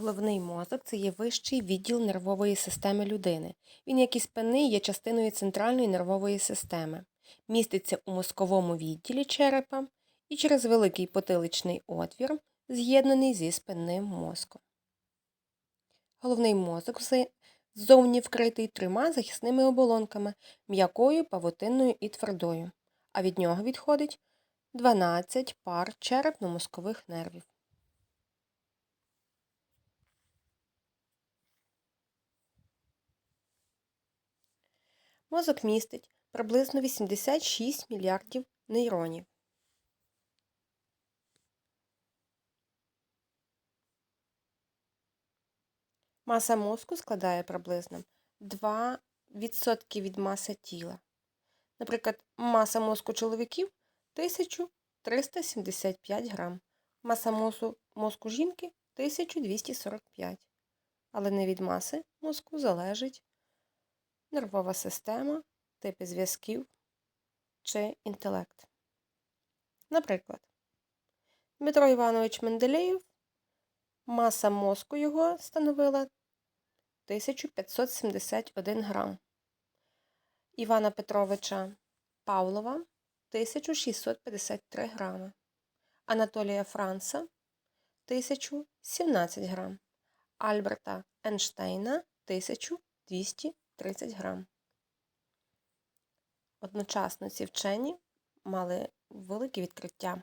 Головний мозок це є вищий відділ нервової системи людини. Він, як і спинний, є частиною центральної нервової системи, міститься у мозковому відділі черепа і через великий потиличний отвір, з'єднаний зі спинним мозком. Головний мозок ззовні вкритий трьома захисними оболонками м'якою, павутинною і твердою, а від нього відходить 12 пар черепно-мозкових нервів. Мозок містить приблизно 86 мільярдів нейронів. Маса мозку складає приблизно 2% від маси тіла. Наприклад, маса мозку чоловіків 1375 грам, маса мозку, мозку жінки 1245. Але не від маси мозку залежить нервова система, типи зв'язків чи інтелект. Наприклад, Дмитро Іванович Менделєєв, маса мозку його становила 1571 грам. Івана Петровича Павлова 1653 грами. Анатолія Франца 1017 грам. Альберта Ейнштейна 1230 грам. Одночасно ці вчені мали велике відкриття.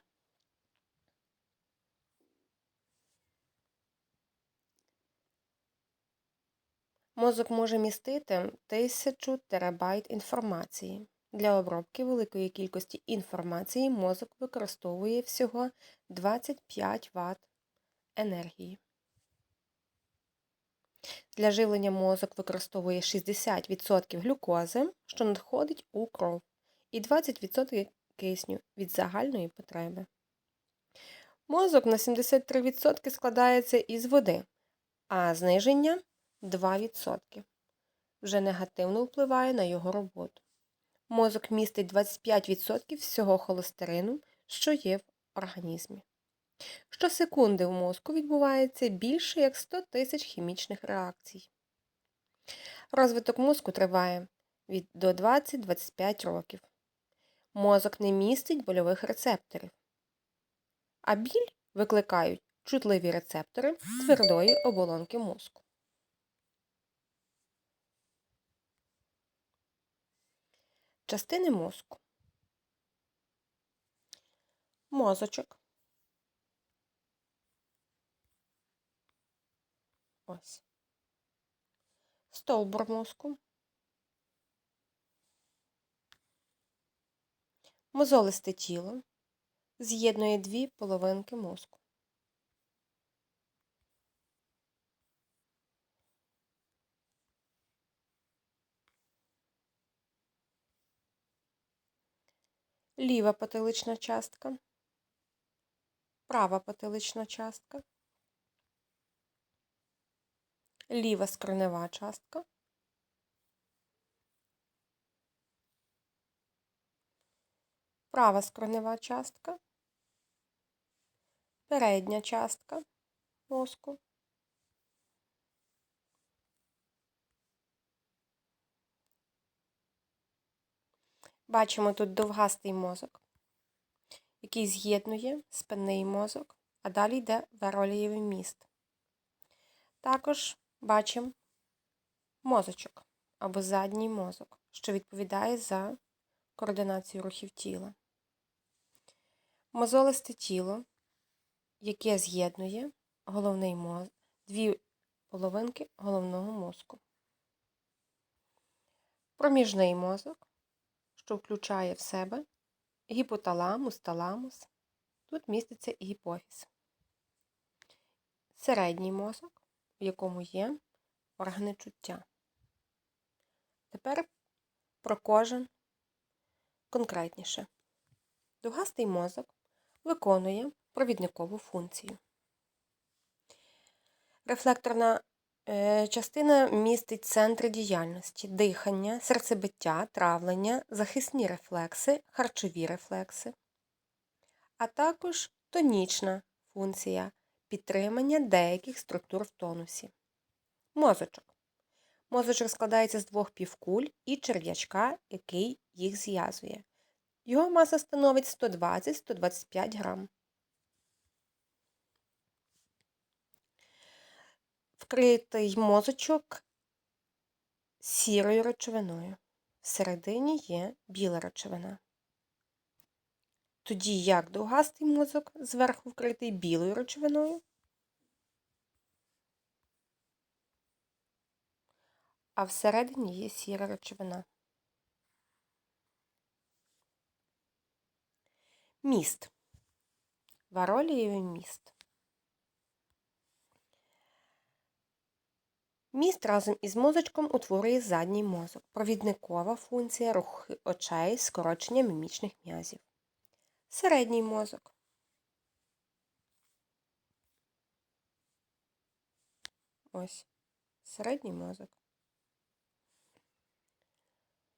Мозок може містити 1000 терабайт інформації. Для обробки великої кількості інформації мозок використовує всього 25 Вт енергії. Для живлення мозок використовує 60% глюкози, що надходить у кров, і 20% кисню від загальної потреби. Мозок на 73% складається із води, а зниження 2% вже негативно впливає на його роботу. Мозок містить 25% всього холестерину, що є в організмі. Щосекунди в мозку відбувається більше як 100 тисяч хімічних реакцій. Розвиток мозку триває від до 20-25 років. Мозок не містить больових рецепторів, а біль викликають чутливі рецептори твердої оболонки мозку. Частини мозку. Мозочок. Ось. Стовбур мозку. Мозолисте тіло з'єднує дві половинки мозку. Ліва потилична частка, права потилична частка, ліва скронева частка, права скронева частка, передня частка мозку, Бачимо тут довгастий мозок, який з'єднує спинний мозок, а далі йде веролієвий міст. Також бачимо мозочок або задній мозок, що відповідає за координацію рухів тіла. Мозолисте тіло, яке з'єднує головний мозок, дві половинки головного мозку. Проміжний мозок що включає в себе гіпоталамус, таламус. Тут міститься і гіпофіз. Середній мозок, в якому є органи чуття. Тепер про кожен конкретніше. Дугастий мозок виконує провідникову функцію. Рефлекторна Е, частина містить центри діяльності, дихання, серцебиття, травлення, захисні рефлекси, харчові рефлекси, а також тонічна функція підтримання деяких структур в тонусі. Мозочок. Мозочок складається з двох півкуль і черв'ячка, який їх зв'язує. Його маса становить 120-125 грам. Вкритий мозочок сірою речовиною. Всередині є біла речовина. Тоді як довгастий мозок зверху вкритий білою речовиною, а всередині є сіра речовина. Міст. Варолієвий міст. Міст разом із мозочком утворює задній мозок. Провідникова функція рухи очей, скорочення мімічних м'язів. Середній мозок. Ось середній мозок.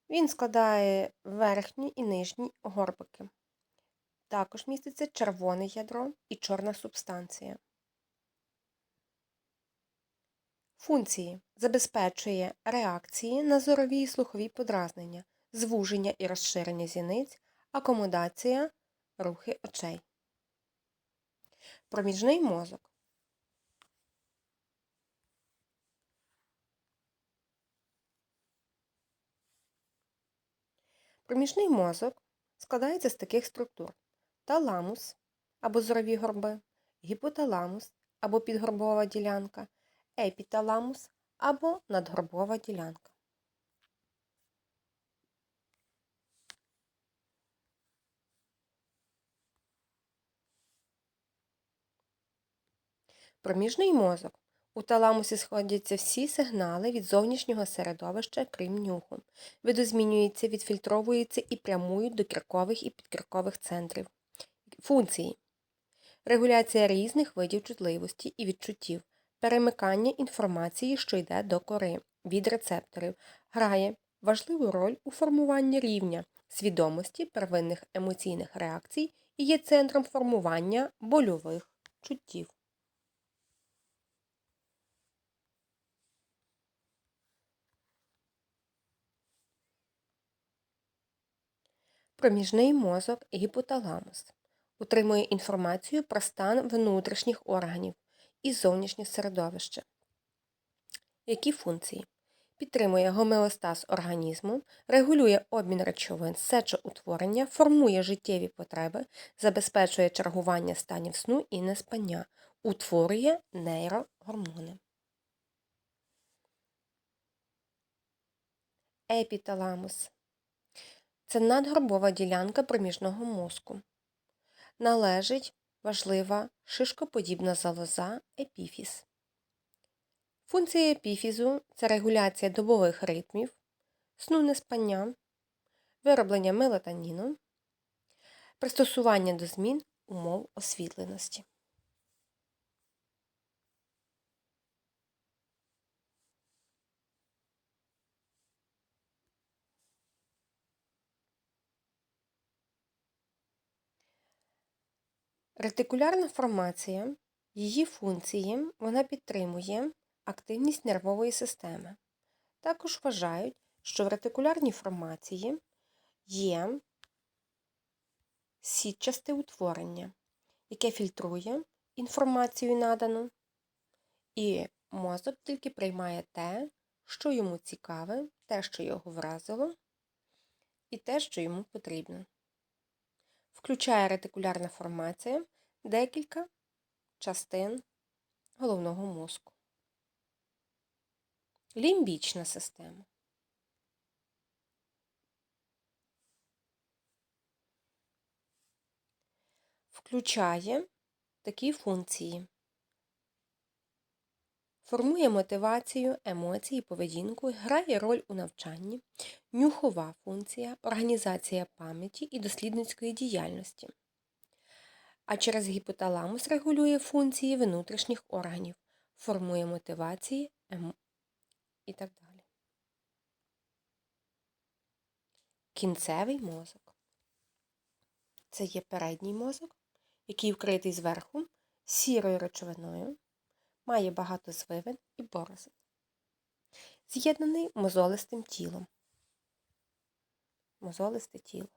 Він складає верхні і нижні горбики. Також міститься червоне ядро і чорна субстанція. Функції забезпечує реакції на зорові і слухові подразнення, звуження і розширення зіниць, акомодація, рухи очей. Проміжний мозок. Проміжний мозок складається з таких структур: таламус або зорові горби, гіпоталамус або підгорбова ділянка, епіталамус або надгорбова ділянка. Проміжний мозок. У таламусі сходяться всі сигнали від зовнішнього середовища, крім нюху. Видозмінюються, відфільтровуються і прямують до кіркових і підкіркових центрів. Функції регуляція різних видів чутливості і відчуттів, перемикання інформації, що йде до кори, від рецепторів, грає важливу роль у формуванні рівня свідомості первинних емоційних реакцій і є центром формування больових чуттів. Проміжний мозок гіпоталамус утримує інформацію про стан внутрішніх органів і зовнішнє середовище. Які функції? Підтримує гомеостаз організму, регулює обмін речовин, сечоутворення, формує життєві потреби, забезпечує чергування станів сну і неспання, утворює нейрогормони. Епіталамус це надгробова ділянка проміжного мозку. Належить важлива шишкоподібна залоза епіфіз. Функція епіфізу це регуляція добових ритмів, сну неспання, вироблення мелатоніну, пристосування до змін умов освітленості. Ретикулярна формація, її функції вона підтримує активність нервової системи. Також вважають, що в ретикулярній формації є сітчасте утворення, яке фільтрує інформацію надану, і мозок тільки приймає те, що йому цікаве, те, що його вразило, і те, що йому потрібно. Включає ретикулярна формація декілька частин головного мозку. Лімбічна система. Включає такі функції. Формує мотивацію, емоції, поведінку, грає роль у навчанні, нюхова функція, організація пам'яті і дослідницької діяльності. А через гіпоталамус регулює функції внутрішніх органів, формує мотивації ем... і так далі. Кінцевий мозок. Це є передній мозок, який вкритий зверху сірою речовиною, має багато звивин і борозин. З'єднаний мозолистим тілом. Мозолисте тіло.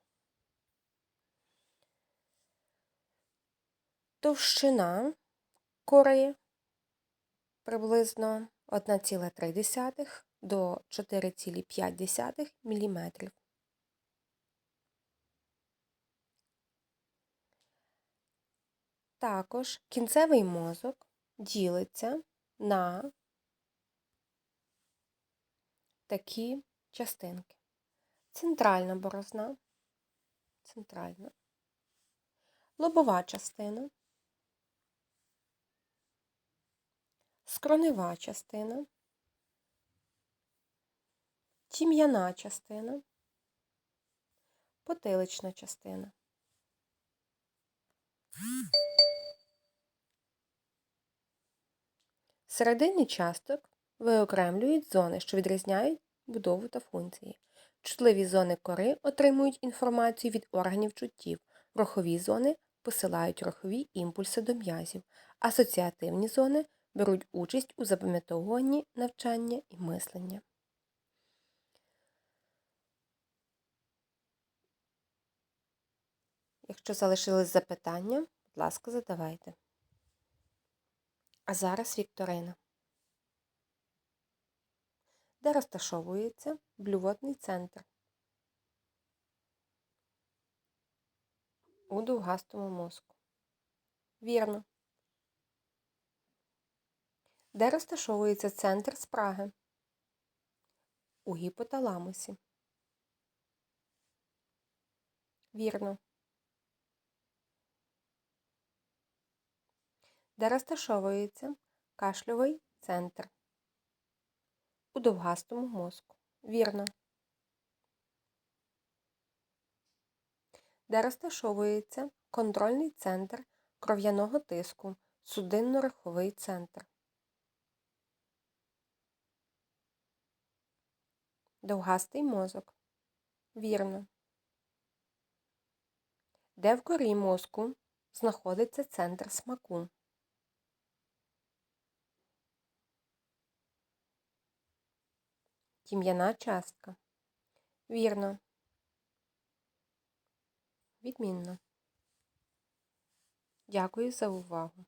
Товщина кори приблизно 1,3 до 4,5 мм. Також кінцевий мозок ділиться на такі частинки. Центральна борозна, центральна, лобова частина, скронева частина, тім'яна частина, потилична частина. Середині часток виокремлюють зони, що відрізняють будову та функції. Чутливі зони кори отримують інформацію від органів чуттів, рухові зони посилають рухові імпульси до м'язів, асоціативні зони беруть участь у запам'ятовуванні, навчання і мислення. Якщо залишились запитання, будь ласка, задавайте. А зараз Вікторина. Де розташовується блювотний центр? У довгастому мозку. Вірно. Де розташовується центр спраги? У гіпоталамусі. Вірно. Де розташовується кашльовий центр? У довгастому мозку. Вірно. Де розташовується контрольний центр кров'яного тиску, судинно-раховий центр. Довгастий мозок. Вірно. Де в корі мозку знаходиться центр смаку? Тім'яна частка. Вірно. Відмінно. Дякую за увагу.